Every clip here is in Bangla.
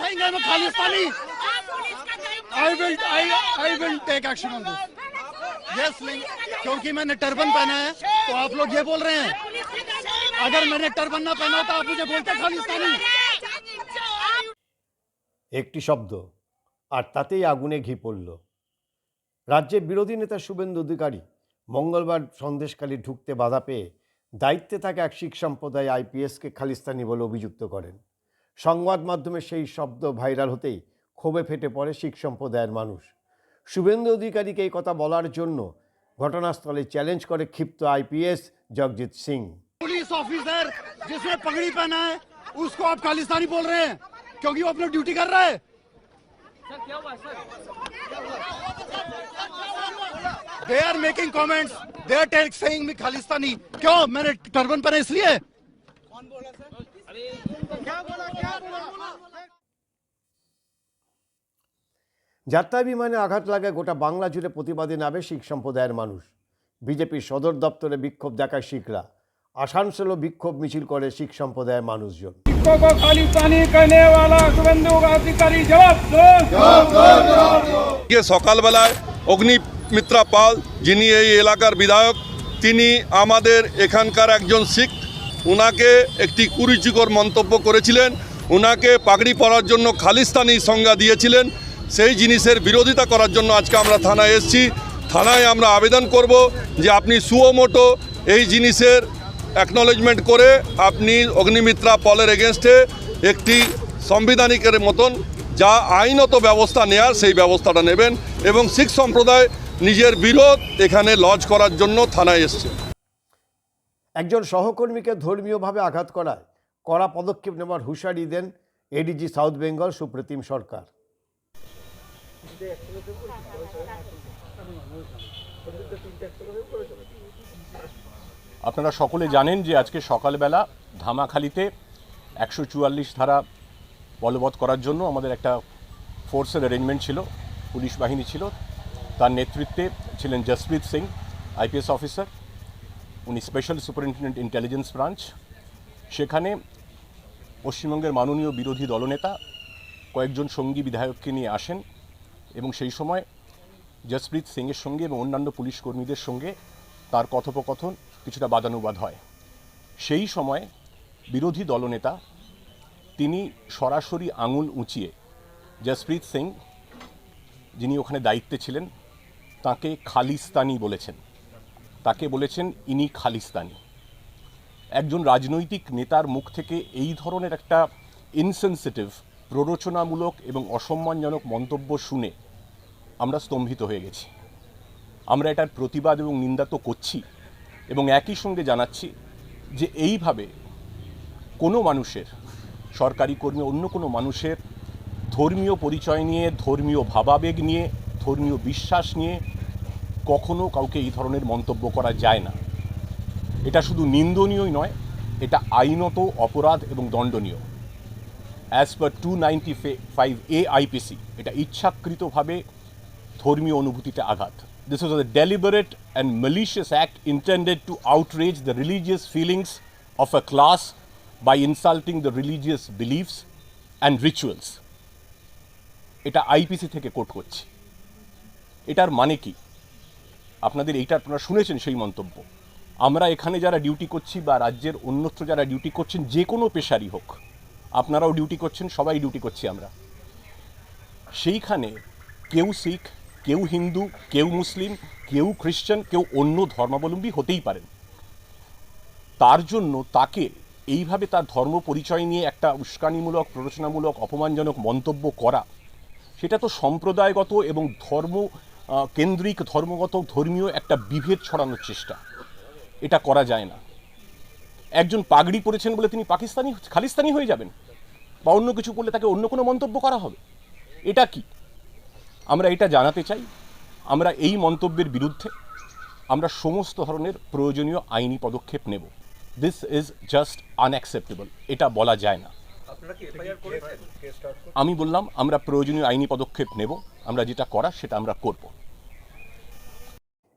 saying I'm a Khalistani. I will I I will take action on this. Yes, लिंग- क्योंकि मैंने टर्बन पहना है तो आप लोग ये बोल रहे हैं अगर मैंने टर्बन ना पहना होता आप मुझे बोलते खालिस्तानी একটি শব্দ আর তাতেই আগুনে ঘি পড়ল রাজ্যের বিরোধী নেতা শুভেন্দু অধিকারী মঙ্গলবার সন্দেশকালী ঢুকতে বাধা পেয়ে দায়িত্বে থাকা এক শিখ সম্প্রদায় আইপিএসকে খালিস্তানি বলে অভিযুক্ত করেন সংবাদ মাধ্যমে সেই শব্দ ভাইরাল হতেই ক্ষোভে ফেটে পড়ে শিখ সম্প্রদায়ের মানুষ শুভেন্দু অধিকারীকে এই কথা বলার জন্য ঘটনাস্থলে চ্যালেঞ্জ করে ক্ষিপ্ত IPS Jagjit Singh police officer जिसने पगड़ी पहना है उसको आप खालिस्तानी बोल रहे हैं क्योंकि वो अपनी ड्यूटी कर रहा है they are making comments they are take saying me Khalistani क्यों मैंने टर्बन पहना इसलिए যাত্রা বিমানে আঘাত লাগে গোটা বাংলা জুড়ে প্রতিবাদে নামে শিখ সম্প্রদায়ের মানুষ। বিজেপির সদর দপ্তরে বিক্ষোভ দেখায় শিখরা। আসানসোলও বিক্ষোভ মিছিল করে শিখ সম্প্রদায়ের মানুষজন। সকালবেলায় অগ্নিমিত্রা পাল যিনি এই এলাকার বিধায়ক তিনি আমাদের এখানকার একজন শিখ ওনাকে একটি কুরুচিকর মন্তব্য করেছিলেন ওনাকে পাগড়ি পরার জন্য খালিস্তানি সংজ্ঞা দিয়েছিলেন, সেই জিনিসের বিরোধিতা করার জন্য আজকে আমরা থানায় এসেছি। থানায় আমরা আবেদন করব যে আপনি সুয়োমোটো এই জিনিসের অ্যাকনোলেজমেন্ট করে আপনি অগ্নিমিত্রা পলের এগেনস্টে একটি সংবিধানিকের মতন যা আইনত ব্যবস্থা নেয়ার সেই ব্যবস্থাটা নেবেন এবং শিখ সম্প্রদায় নিজের বিরোধ এখানে লজ করার জন্য থানায় এসছে। একজন সহকর্মীকে ধর্মীয়ভাবে আঘাত করায় কড়া পদক্ষেপ নেওয়ার হুঁশিয়ারি দেন এডিজি সাউথ বেঙ্গল সুপ্রতিম সরকার। আপনারা সকলে জানেন যে আজকে সকালবেলা ধামাখালিতে একশো চুয়াল্লিশ ধারা বলবৎ করার জন্য আমাদের একটা ফোর্সের অ্যারেঞ্জমেন্ট ছিল, পুলিশ বাহিনী ছিল। তার নেতৃত্বে ছিলেন জসপ্রীত সিং, আইপিএস অফিসার। উনি স্পেশাল সুপারিনটেন্ডেন্ট ইন্টেলিজেন্স ব্রাঞ্চ সেখানে পশ্চিমবঙ্গের মাননীয় বিরোধী দলনেতা কয়েকজন সঙ্গী বিধায়ককে নিয়ে আসেন এবং সেই সময় জসপ্রীত সিংয়ের সঙ্গে এবং অন্যান্য পুলিশ কর্মীদের সঙ্গে তার কথোপকথন কিছুটা বাদানুবাদ হয়। সেই সময় বিরোধী দলনেতা তিনি সরাসরি আঙুল উঁচিয়ে জসপ্রীত সিং যিনি ওখানে দায়িত্বে ছিলেন, তাকে খালিস্তানি বলেছেন। তাকে বলেছেন ইনি খালিস্তানি। একজন রাজনৈতিক নেতার মুখ থেকে এই ধরনের একটা ইনসেন্সিটিভ প্ররোচনামূলক এবং অসম্মানজনক মন্তব্য শুনে আমরা স্তম্ভিত হয়ে গেছি। আমরা এটার প্রতিবাদ এবং নিন্দা তো করছি এবং একই সঙ্গে জানাচ্ছি যে এইভাবে কোনো মানুষের, সরকারি কর্মী, অন্য কোনো মানুষের ধর্মীয় পরিচয় নিয়ে, ধর্মীয় ভাবাবেগ নিয়ে, ধর্মীয় বিশ্বাস নিয়ে কখনো কাউকে এই ধরনের মন্তব্য করা যায় না। এটা শুধু নিন্দনীয়ই নয়, এটা আইনত অপরাধ এবং দণ্ডনীয়। As per two ninety five A IPC এটা ইচ্ছাকৃতভাবে ধর্মীয় অনুভূতিতে আঘাত। This was a deliberate and malicious act intended to outrage the religious feelings of a class by insulting the religious beliefs and rituals এটা আইপিসি থেকে কোট করছি। এটার মানে কি? আপনাদের এইটা আপনারা শুনেছেন সেই মন্তব্য। আমরা এখানে যারা ডিউটি করছি বা রাজ্যের অন্যত্র যারা ডিউটি করছেন, যে কোনো পেশারই হোক, আপনারাও ডিউটি করছেন, সবাই ডিউটি করছি আমরা। সেইখানে কেউ শিখ, কেউ হিন্দু, কেউ মুসলিম, কেউ খ্রিশ্চান, কেউ অন্য ধর্মাবলম্বী হতেই পারেন। তার জন্য তাকে এইভাবে তার ধর্ম পরিচয় নিয়ে একটা উস্কানিমূলক, প্ররোচনামূলক, অপমানজনক মন্তব্য করা, সেটা তো সম্প্রদায়গত এবং ধর্ম কেন্দ্রিক ধর্মগত ধর্মীয় একটা বিভেদ ছড়ানোর চেষ্টা। এটা করা যায় না। একজন পাগড়ি পরেছেন বলে তিনি পাকিস্তানি খালিস্তানি হয়ে যাবেন বা অন্য কিছু করলে তাকে অন্য কোনো মন্তব্য করা হবে? এটা কি? আমরা এটা জানাতে চাই। আমরা এই মন্তব্যের বিরুদ্ধে আমরা সমস্ত ধরনের প্রয়োজনীয় আইনি পদক্ষেপ নেব। দিস ইজ জাস্ট আনঅ্যাকসেপ্টেবল এটা বলা যায় না। আমি বললাম আমরা প্রয়োজনীয় আইনি পদক্ষেপ নেব। আমরা যেটা করা সেটা আমরা করব।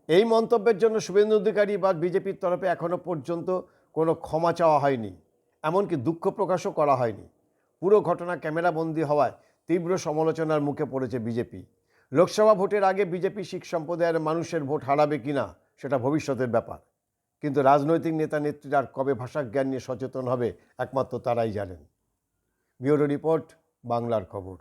এই মন্তব্যের জন্য শুভেন্দু অধিকারী বা বিজেপির তরফে এখনও পর্যন্ত কোনো ক্ষমা চাওয়া হয়নি, এমনকি দুঃখ প্রকাশও করা হয়নি। পুরো ঘটনা ক্যামেরাবন্দি হওয়ায় তীব্র সমালোচনার মুখে পড়েছে বিজেপি। লোকসভা ভোটের আগে বিজেপি শিখ সম্প্রদায়ের মানুষের ভোট হারাবে কিনা, সেটা ভবিষ্যতের ব্যাপার। কিন্তু রাজনৈতিক নেতা নেত্রীরা কবে ভাষাজ্ঞান নিয়ে সচেতন হবে, একমাত্র তারাই জানেন। ব্যুরো রিপোর্ট, বাংলার খবর।